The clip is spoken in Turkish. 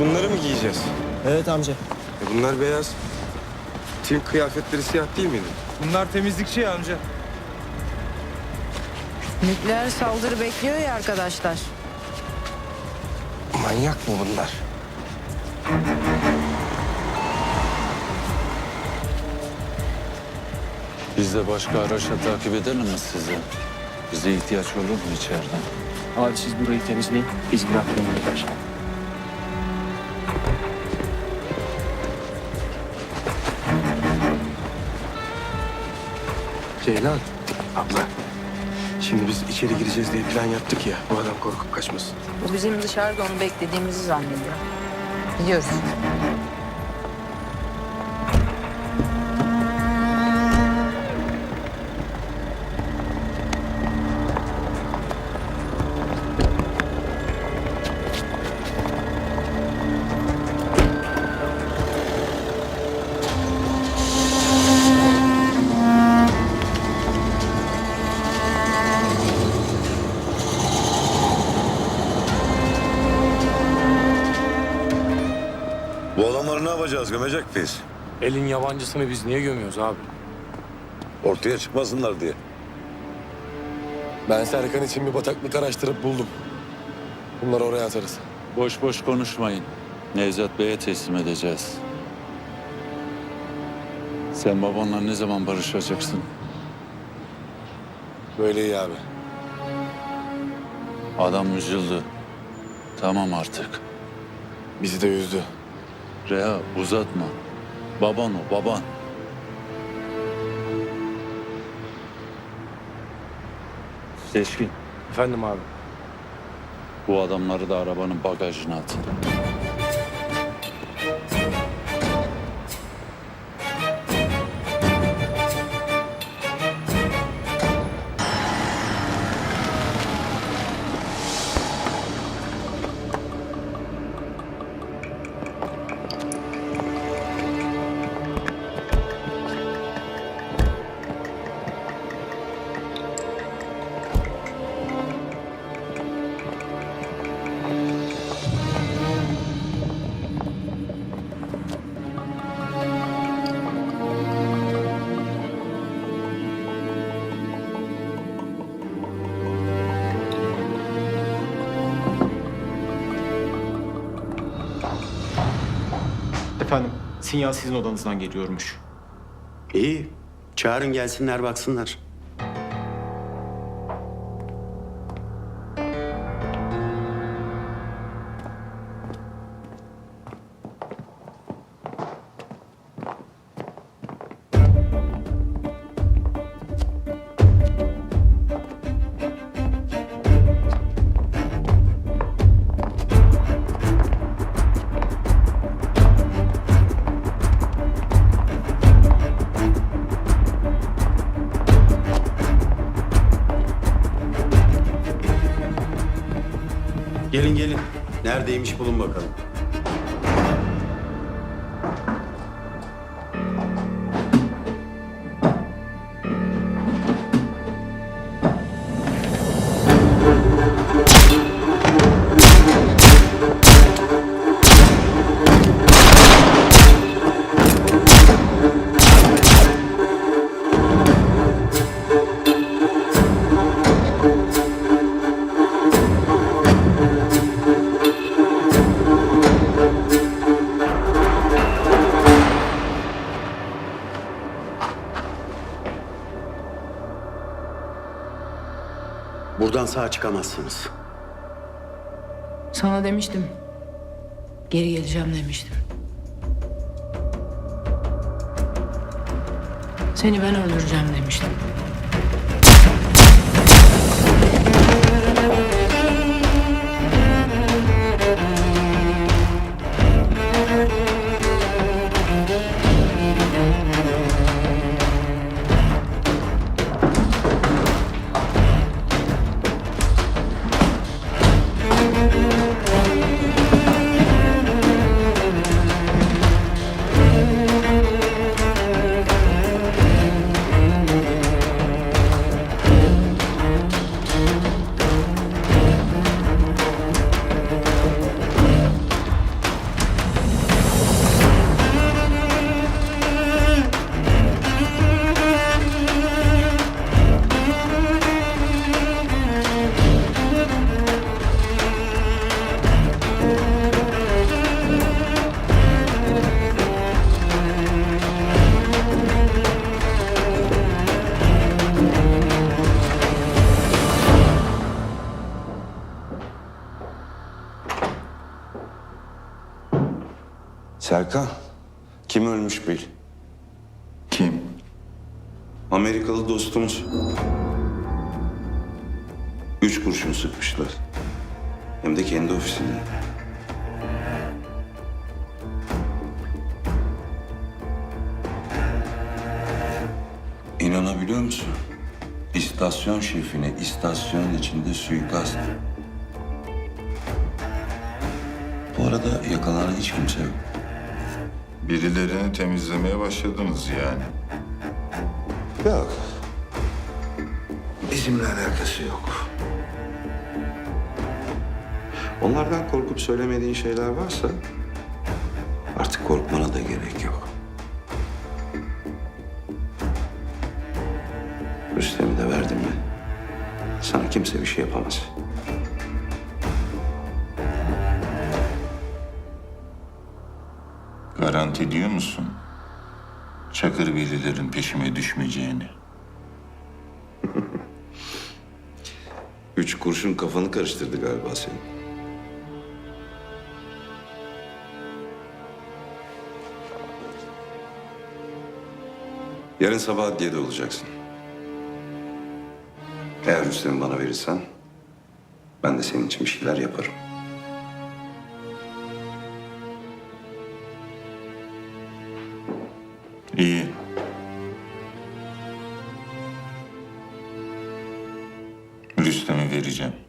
Bunları mı giyeceğiz? Evet amca. E bunlar beyaz. Tim kıyafetleri siyah değil miydi? Bunlar temizlikçi ya amca. Nükleer saldırı bekliyor ya arkadaşlar. Manyak mı bunlar? Biz de başka araçla takip edelim mi sizi? Bize ihtiyaç olur mu içeride? Abi siz burayı temizleyin. Biz bırakmayalım Ceylan. Abla. Şimdi biz içeri gireceğiz diye plan yaptık ya. Bu adam korkup kaçmasın. Bu bizim dışarıda onu beklediğimizi zannediyor. Gidiyoruz. Yapacağız? Gömecek miyiz? Elin yabancısını biz niye gömüyoruz abi? Ortaya çıkmasınlar diye. Ben Serkan için bir bataklık araştırıp buldum. Bunları oraya atarız. Boş boş konuşmayın. Nevzat Bey'e teslim edeceğiz. Sen babanla ne zaman barışacaksın? Böyle iyi abi. Adam üzüldü. Tamam artık. Bizi de üzdü. Reha uzatma. Baban o baban. Seçkin. Efendim abi. Bu adamları da arabanın bagajına at. Efendim, sinyal sizin odanızdan geliyormuş. İyi. Çağırın gelsinler baksınlar. Gelin gelin. Neredeymiş bulun bakalım. Buradan sağ çıkamazsınız. Sana demiştim. Geri geleceğim demiştim. Seni ben öldüreceğim demiştim. Serkan, kim ölmüş bil? Kim? Amerikalı dostumuz. Üç kurşun sıkmışlar. Hem de kendi ofisinde. İnanabiliyor musun? İstasyon şefine istasyon içinde suikast. Bu arada yakalanan hiç kimse yok. Birilerini temizlemeye başladınız yani. Yok. Bizimle alakası yok. Onlardan korkup söylemediğin şeyler varsa artık korkmana da gerek yok. Rüstem'i de verdim mi sana kimse bir şey yapamaz. Garanti ediyor musun? Çakır birilerin peşime düşmeyeceğini. Üç kurşun kafanı karıştırdı galiba senin. Yarın sabah adliyede olacaksın. Eğer Rüstem'i bana verirsen ben de senin için bir şeyler yaparım. İyi. Rüstem'i vereceğim.